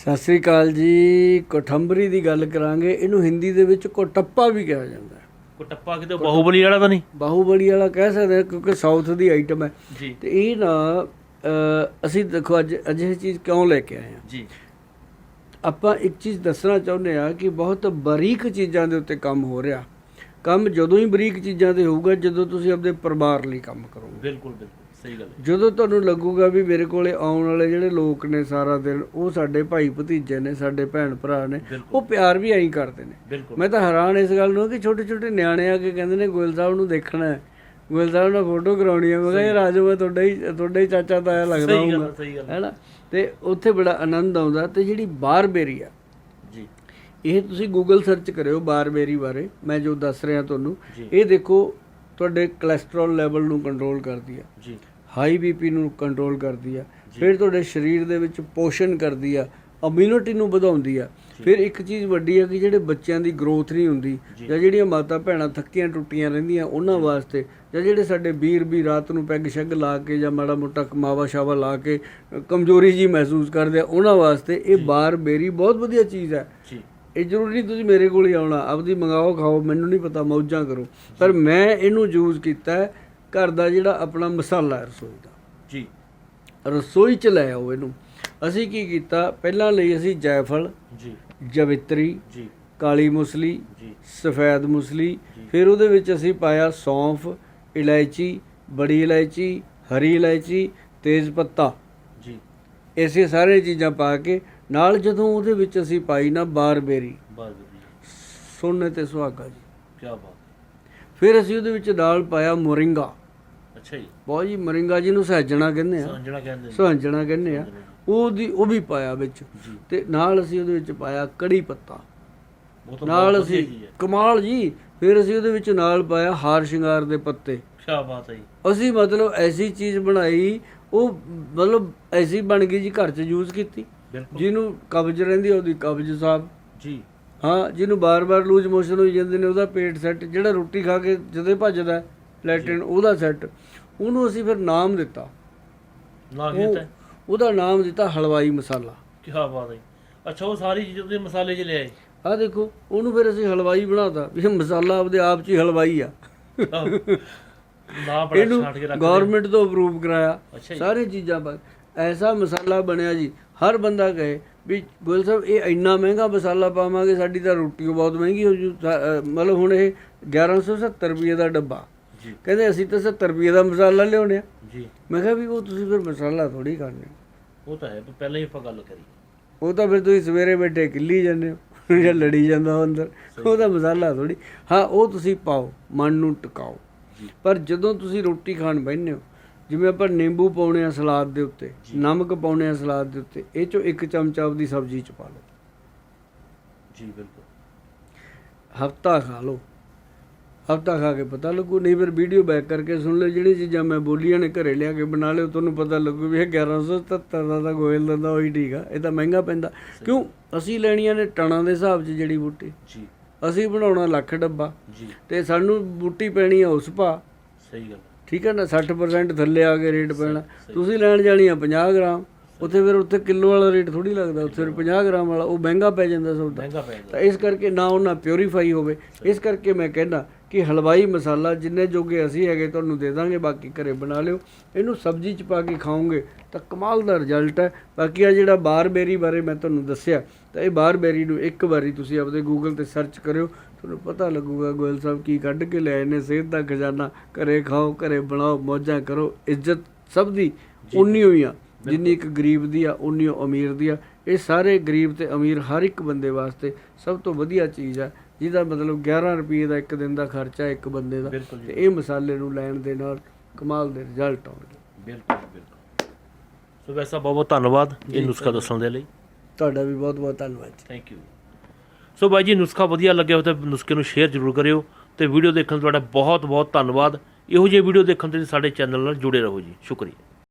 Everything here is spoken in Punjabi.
ਸਤਿ ਸ੍ਰੀ ਅਕਾਲ ਜੀ ਕੋਠੰਬਰੀ ਦੀ ਗੱਲ ਕਰਾਂਗੇ ਇਹਨੂੰ ਹਿੰਦੀ ਦੇ ਵਿੱਚ ਕੋਟੱਪਾ ਵੀ ਕਿਹਾ ਜਾਂਦਾ ਹੈ। ਕੁੱਟੱਪਾ ਕਿਤੇ ਬਾਹੂਬਲੀ ਵਾਲਾ ਤਾਂ ਨਹੀਂ? ਬਾਹੂਬਲੀ ਵਾਲਾ ਕਹਿ ਸਕਦੇ ਕਿਉਂਕਿ ਸਾਊਥ ਦੀ ਆਈਟਮ ਹੈ। ਜੀ। ਤੇ ਇਹ ਨਾ ਅਸੀਂ ਦੇਖੋ ਅੱਜ ਅਜਿਹੀ ਚੀਜ਼ ਕਿਉਂ ਲੈ ਕੇ ਆਏ ਹਾਂ? ਜੀ। ਆਪਾਂ ਇੱਕ ਚੀਜ਼ ਦੱਸਣਾ ਚਾਹੁੰਦੇ ਆ ਕਿ ਬਹੁਤ ਬਰੀਕ ਚੀਜ਼ਾਂ ਦੇ ਉੱਤੇ ਕੰਮ ਹੋ ਰਿਹਾ। ਕੰਮ ਜਦੋਂ ਹੀ ਬਰੀਕ ਚੀਜ਼ਾਂ ਤੇ ਹੋਊਗਾ ਜਦੋਂ ਤੁਸੀਂ ਆਪਣੇ ਪਰਿਵਾਰ ਲਈ ਕੰਮ ਕਰੋਗੇ। ਬਿਲਕੁਲ ਬਿਲਕੁਲ। ਸਹੀ ਗੱਲ ਹੈ। ਜਦੋਂ ਤੁਹਾਨੂੰ ਲੱਗੂਗਾ ਵੀ ਮੇਰੇ ਕੋਲੇ ਆਉਣ ਵਾਲੇ ਜਿਹੜੇ ਲੋਕ ਨੇ ਸਾਰਾ ਦਿਨ ਉਹ ਸਾਡੇ ਭਾਈ ਭਤੀਜੇ ਨੇ ਸਾਡੇ ਭੈਣ ਭਰਾ ਨੇ ਉਹ ਪਿਆਰ ਵੀ ਐਂ ਕਰਦੇ ਨੇ। ਮੈਂ ਤਾਂ ਹੈਰਾਨ ਇਸ ਗੱਲ ਨੂੰ ਕਿ ਛੋਟੇ ਛੋਟੇ ਨਿਆਣੇ ਆ ਕੇ ਕਹਿੰਦੇ ਨੇ ਗੋਇਲ ਸਾਹਿਬ ਨੂੰ ਦੇਖਣਾ ਹੈ। ਗੋਇਲ ਸਾਹਿਬ ਨਾਲ ਫੋਟੋ ਕਰਾਉਣੀ ਹੈ। ਮੈਂ ਕਿਹਾ ਇਹ ਰਾਜੂ ਮੈਂ ਤੁਹਾਡਾ ਹੀ ਤੁਹਾਡਾ ਹੀ ਚਾਚਾ ਤਾਇਆ ਲੱਗਦਾ ਹੈ। ਹੈਨਾ? ਤੇ ਉੱਥੇ ਬੜਾ ਆਨੰਦ ਆਉਂਦਾ ਤੇ ਜਿਹੜੀ ਬਾਰਬੇਰੀ ਆ ਜੀ। ਇਹ ਤੁਸੀਂ ਗੂਗਲ ਸਰਚ ਕਰਿਓ ਬਾਰਬੇਰੀ ਬਾਰੇ ਮੈਂ ਜੋ ਦੱਸ ਰਿਹਾ ਤੁਹਾਨੂੰ। ਇਹ ਦੇਖੋ ਤੁਹਾਡੇ ਕੋਲੇਸਟ੍ਰੋਲ ਲੈਵਲ ਨੂੰ ਕੰਟਰੋਲ ਕਰਦੀ ਆ। ਜੀ। ਹਾਈ ਬੀਪੀ ਨੂੰ ਕੰਟਰੋਲ ਕਰਦੀ ਆ ਫਿਰ ਤੁਹਾਡੇ ਸਰੀਰ ਦੇ ਵਿੱਚ ਪੋਸ਼ਣ ਕਰਦੀ ਆ ਇਮਿਊਨਿਟੀ ਨੂੰ ਵਧਾਉਂਦੀ ਆ। ਫਿਰ ਇੱਕ ਚੀਜ਼ ਵੱਡੀ ਆ ਕਿ ਜਿਹੜੇ ਬੱਚਿਆਂ ਦੀ ਗਰੋਥ ਨਹੀਂ ਹੁੰਦੀ ਜਾਂ। ਜਿਹੜੀਆਂ ਮਾਤਾ ਭੈਣਾਂ ਥੱਕੀਆਂ ਟੁੱਟੀਆਂ ਰਹਿੰਦੀਆਂ ਉਹਨਾਂ ਵਾਸਤੇ ਜਾਂ ਜਿਹੜੇ ਸਾਡੇ ਵੀਰ ਵੀ ਰਾਤ ਨੂੰ ਪੈਗ ਸ਼ੱਗ ਲਾ ਕੇ ਜਾਂ ਮਾੜਾ ਮੋਟਾ ਕਮਾਵਾ ਸ਼ਾਵਾ ਲਾ ਕੇ ਕਮਜ਼ੋਰੀ ਜੀ ਮਹਿਸੂਸ ਕਰਦੇ ਆ ਉਹਨਾਂ ਵਾਸਤੇ ਇਹ ਬਾਰਬੇਰੀ ਬਹੁਤ ਵਧੀਆ ਚੀਜ਼ ਹੈ ਇਹ ਜ਼ਰੂਰੀ ਨਹੀਂ ਤੁਸੀਂ ਮੇਰੇ ਕੋਲ ਹੀ ਆਉਣਾ ਆਪਦੀ ਮੰਗਾਓ ਖਾਓ ਮੈਨੂੰ ਨਹੀਂ ਪਤਾ ਮੌਜਾਂ ਕਰੋ। ਪਰ ਮੈਂ ਇਹਨੂੰ ਯੂਜ਼ ਕੀਤਾ ਹੈ ਘਰ ਦਾ ਜਿਹੜਾ ਆਪਣਾ ਮਸਾਲਾ ਹੈ ਰਸੋਈ ਦਾ। ਜੀ। ਰਸੋਈ ਚ ਲੈ ਆਓ ਇਹਨੂੰ। ਅਸੀਂ ਕੀ ਕੀਤਾ ਪਹਿਲਾਂ ਲਈ ਅਸੀਂ ਜਾਇਫਲ ਜੀ। ਜਵਿਤਰੀ ਜੀ। ਕਾਲੀ ਮੁਸਲੀ ਜੀ। ਸਫੈਦ ਮੁਸਲੀ ਫਿਰ ਉਹਦੇ ਵਿੱਚ ਅਸੀਂ ਪਾਇਆ ਸੌਂਫ ਇਲਾਇਚੀ ਬੜੀ ਇਲਾਇਚੀ ਹਰੀ ਇਲਾਇਚੀ ਤੇਜ਼ ਪੱਤਾ। ਜੀ। ਐਸੇ ਸਾਰੇ ਚੀਜ਼ਾਂ ਪਾ ਕੇ ਨਾਲ ਜਦੋਂ ਉਹਦੇ ਵਿੱਚ ਅਸੀਂ ਪਾਈ ਨਾ ਬਾਰਬੇਰੀ। ਜੀ ਸੋਨੇ ਤੇ ਸੁਹਾਗਾ ਜੀ। ਕੀ ਬਾਤ ਫਿਰ ਅਸੀਂ ਉਹਦੇ ਵਿੱਚ ਨਾਲ ਪਾਇਆ ਮੋਰਿੰਗਾ। ਅੱਛਾ ਜੀ। ਬਹੁਤ ਜੀ ਮੋਰਿੰਗਾ ਜੀ ਨੂੰ ਸਹਿਜਣਾ ਕਹਿੰਦੇ ਆ। ਸੰਜਣਾ ਕਹਿੰਦੇ ਨੇ। ਸੁਹੰਜਣਾ ਕਹਿੰਦੇ ਆ। ਉਹਦੀ ਉਹ ਵੀ ਪਾਇਆ ਵਿੱਚ। ਤੇ ਨਾਲ ਅਸੀਂ ਉਹਦੇ ਵਿੱਚ ਪਾਇਆ ਕੜੀ ਪੱਤਾ। ਨਾਲ ਅਸੀਂ ਕਮਾਲ ਜੀ ਫਿਰ ਅਸੀਂ ਉਹਦੇ ਵਿੱਚ ਨਾਲ ਪਾਇਆ ਹਾਰ ਸ਼ਿੰਗਾਰ ਦੇ ਪੱਤੇ। ਕੀ ਬਾਤ ਹੈ ਜੀ। ਅਸੀਂ ਮਤਲਬ ਐਸੀ ਚੀਜ਼ ਬਣਾਈ ਉਹ ਮਤਲਬ ਐਸੀ ਬਣ ਗਈ ਜੀ ਘਰ 'ਚ ਯੂਜ਼ ਕੀਤੀ। ਜਿਹਨੂੰ ਕਬਜ਼ ਰਹਿੰਦੀ ਆ, ਉਹਦੀ ਕਬਜ਼ ਸਾਹਿਬ ਜੀ। ਹਾਂ ਜਿਹਨੂੰ ਬਾਰ-ਬਾਰ ਲੂਜ ਮੋਸ਼ਨ ਹੋਈ ਜਾਂਦੇ ਨੇ ਉਹਦਾ ਪੇਟ ਸੈੱਟ ਜਿਹੜਾ ਰੋਟੀ ਖਾ ਕੇ ਜਦੋਂ ਭੱਜਦਾ ਹੈ, ਲੈਟਰਿਨ ਉਹਦਾ ਸੈੱਟ ਉਹਨੂੰ ਅਸੀਂ ਫਿਰ ਨਾਮ ਦਿੱਤਾ। ਨਾ ਉਹ- ਕੀਤਾ ਉਹਦਾ ਨਾਮ ਦਿੱਤਾ ਹਲਵਾਈ ਮਸਾਲਾ। ਕੀ ਬਾਤ ਹੈ। ਅੱਛਾ ਉਹ ਸਾਰੀ ਚੀਜ਼ਾਂ ਤੁਸੀਂ ਮਸਾਲੇ 'ਚ ਲਿਆਏ। ਆਹ ਦੇਖੋ ਉਹਨੂੰ ਫਿਰ ਅਸੀਂ ਹਲਵਾਈ ਬਣਾਤਾ। ਇਹ ਮਸਾਲਾ ਆਪਦੇ ਆਪ 'ਚ ਹੀ ਹਲਵਾਈ ਆ। ਨਾ ਬੜਾ ਛਾਂਟ ਕੇ ਰੱਖ ਗਵਰਨਮੈਂਟ ਤੋਂ ਅਪਰੂਵ ਕਰਾਇਆ। ਸਾਰੇ ਚੀਜ਼ਾਂ ਪਰ ਐਸਾ ਮਸਾਲਾ ਬਣਿਆ ਜੀ। ਹਰ ਬੰਦਾ ਕਹੇ ਵੀ ਗੋਲ ਸਾਹਿਬ ਇਹ ਇੰਨਾ ਮਹਿੰਗਾ ਮਸਾਲਾ ਪਾਵਾਂਗੇ ਸਾਡੀ ਤਾਂ ਰੋਟੀ ਬਹੁਤ ਮਹਿੰਗੀ ਹੋ ਜੂ। ਮਤਲਬ ਹੁਣ ਇਹ 1170 ਰੁਪਏ ਦਾ ਡੱਬਾ। ਜੀ। ਕਹਿੰਦੇ ਅਸੀਂ ਤਾਂ 70 ਰੁਪਏ ਦਾ ਮਸਾਲਾ ਲਿਆਉਣੇ ਆ। ਜੀ। ਮੈਂ ਕਿਹਾ ਵੀ ਉਹ ਤੁਸੀਂ ਫਿਰ ਮਸਾਲਾ ਥੋੜੀ ਕਰਨੇ ਉਹ ਤਾਂ ਹੈ ਪਹਿਲਾਂ ਹੀ ਆਪਾਂ ਗੱਲ ਕਰੀ। ਉਹ ਤਾਂ ਫਿਰ ਤੁਸੀਂ ਸਵੇਰੇ ਬੈਠੇ ਕਿੱਲੀ ਜਾਂਦੇ ਹੋ ਜਾਂ ਲੜੀ ਜਾਂਦਾ ਉਹ ਅੰਦਰ। ਉਹਦਾ ਮਸਾਲਾ ਥੋੜੀ ਹਾਂ ਉਹ ਤੁਸੀਂ ਪਾਓ ਮਨ ਨੂੰ ਟਿਕਾਓ। ਪਰ ਜਦੋਂ ਤੁਸੀਂ ਰੋਟੀ ਖਾਣ ਬੈਠਦੇ ਹੋ ਜਿਵੇਂ ਆਪਾਂ ਨਿੰਬੂ ਪਾਉਣੇ ਆ ਸਲਾਦ ਦੇ ਉੱਤੇ ਨਮਕ ਪਾਉਣੇ ਆ ਸਲਾਦ ਦੇ ਉੱਤੇ ਇਹ ਚੋਂ ਇੱਕ ਚਮਚਾ ਆਪਦੀ ਸਬਜ਼ੀ ਚ ਪਾ ਲਓ। ਜੀ ਬਿਲਕੁਲ। ਹਫਤਾ ਖਾ ਲਓ। ਹਫਤਾ ਖਾ ਕੇ ਪਤਾ ਲੱਗੂ ਨਹੀਂ ਫਿਰ ਵੀਡੀਓ ਬੈਕ ਕਰਕੇ ਸੁਣ ਲਓ ਜਿਹੜੀ ਚੀਜ਼ਾਂ ਮੈਂ ਬੋਲੀਆਂ ਨੇ ਘਰੇ ਲਿਆ ਕੇ ਬਣਾ ਲਿਓ ਤੁਹਾਨੂੰ ਪਤਾ ਲੱਗੂ ਵੀ ਇਹ 1177 ਦਾ ਤਾਂ ਗੋਇਲ ਦਿੰਦਾ ਉਹੀ ਠੀਕ ਆ ਇਹ ਤਾਂ ਮਹਿੰਗਾ ਪੈਂਦਾ। ਕਿਉਂ? ਅਸੀਂ ਲੈਣੀਆਂ ਨੇ ਟਣਾਂ ਦੇ ਹਿਸਾਬ 'ਚ ਜਿਹੜੀ ਬੂਟੀ। ਜੀ। ਅਸੀਂ ਬਣਾਉਣਾ ਲੱਖ ਡੱਬਾ। ਜੀ। ਤੇ ਸਾਨੂੰ ਬੂਟੀ ਪੈਣੀ ਆ ਉਸ ਭਾ। ਸਹੀ ਗੱਲ। ਠੀਕ ਹੈ ਨਾ? 60% ਥੱਲੇ ਆ ਕੇ ਰੇਟ ਪੈਣਾ। ਤੁਸੀਂ ਲੈਣ ਜਾਣੀ ਆ 50 ਗ੍ਰਾਮ। ਉੱਥੇ ਫਿਰ ਉੱਥੇ ਕਿਲੋ ਵਾਲਾ ਰੇਟ ਥੋੜੀ ਲੱਗਦਾ ਉੱਥੇ ਫਿਰ 50 ਗ੍ਰਾਮ ਵਾਲਾ ਉਹ ਮਹਿੰਗਾ ਪੈ ਜਾਂਦਾ ਸੌਦਾ ਮਹਿੰਗਾ ਪੈ ਜਾਂਦਾ। ਤਾਂ ਇਸ ਕਰਕੇ ਨਾ ਉਹਨਾਂ ਪਿਉਰੀਫਾਈ ਹੋਵੇ। ਇਸ ਕਰਕੇ ਮੈਂ ਕਹਿੰਦਾ ਕਿ ਹਲਵਾਈ ਮਸਾਲਾ ਜਿੰਨੇ ਜੋਗੇ ਅਸੀਂ ਹੈਗੇ ਤੁਹਾਨੂੰ ਦੇ ਦਾਂਗੇ ਬਾਕੀ ਘਰੇ ਬਣਾ ਲਿਓ। ਇਹਨੂੰ ਸਬਜ਼ੀ ਚ ਪਾ ਕੇ ਖਾਓਗੇ ਤਾਂ ਕਮਾਲ ਦਾ ਰਿਜ਼ਲਟ ਹੈ। ਬਾਕੀ ਆ ਜਿਹੜਾ ਬਾਰਬੇਰੀ ਬਾਰੇ ਮੈਂ ਤੁਹਾਨੂੰ ਦੱਸਿਆ ਤਾਂ ਇਹ ਬਾਰਬੇਰੀ ਨੂੰ ਇੱਕ ਵਾਰੀ ਤੁਸੀਂ ਆਪਦੇ ਗੂਗਲ ਤੇ ਸਰਚ ਕਰਿਓ। ਤੁਹਾਨੂੰ ਪਤਾ ਲੱਗੂਗਾ ਗੋਇਲ ਸਾਹਿਬ ਕੀ ਕੱਢ ਕੇ ਲਿਆਏ ਨੇ ਸਿਹਤ ਦਾ ਖਜ਼ਾਨਾ। ਘਰੇ ਖਾਓ ਘਰੇ ਬਣਾਓ ਮੌਜਾਂ ਕਰੋ ਇੱਜ਼ਤ ਸਭ ਦੀ ਉਨੀ ਹੋਈ ਆ ਜਿੰਨੀ ਇੱਕ ਗਰੀਬ ਦੀ ਆ ਉਨੀ ਓ ਅਮੀਰ ਦੀ ਆ। ਇਹ ਸਾਰੇ ਗਰੀਬ ਤੇ ਅਮੀਰ ਹਰ ਇੱਕ ਬੰਦੇ ਵਾਸਤੇ ਸਭ ਤੋਂ ਵਧੀਆ ਚੀਜ਼ ਆ ਜਿਹਦਾ ਮਤਲਬ 11 ਰੁਪਏ ਦਾ ਇੱਕ ਦਿਨ ਦਾ ਖਰਚਾ ਇੱਕ ਬੰਦੇ ਦਾ। ਤੇ ਇਹ ਮਸਾਲੇ ਨੂੰ ਲੈਣ ਦੇ ਨਾਲ ਕਮਾਲ ਦੇ ਰਿਜ਼ਲਟ ਆਉਣਗੇ। ਬਿਲਕੁਲ ਬਿਲਕੁਲ। ਸੋ ਵੈਸਾ ਬਹੁਤ ਬਹੁਤ ਧੰਨਵਾਦ ਇਹ ਨੁਸਖਾ ਦੱਸਣ ਦੇ ਲਈ। ਤੁਹਾਡਾ ਵੀ ਬਹੁਤ ਬਹੁਤ ਧੰਨਵਾਦ ਥੈਂਕ ਯੂ ਸੋ ਬਾਈ ਜੀ ਨੁਸਖਾ ਵਧੀਆ ਲੱਗਿਆ ਹੋ ਤਾਂ ਨੁਸਖੇ ਨੂੰ ਸ਼ੇਅਰ ਜ਼ਰੂਰ ਕਰਿਓ ਤੇ ਵੀਡੀਓ ਦੇਖਣ ਤੁਹਾਡਾ ਬਹੁਤ ਬਹੁਤ ਧੰਨਵਾਦ। ਇਹੋ ਜਿਹੇ ਵੀਡੀਓ ਦੇਖਣ ਲਈ ਸਾਡੇ ਚੈਨਲ ਨਾਲ ਜੁੜੇ ਰਹੋ ਜੀ। ਸ਼ੁਕਰੀਆ।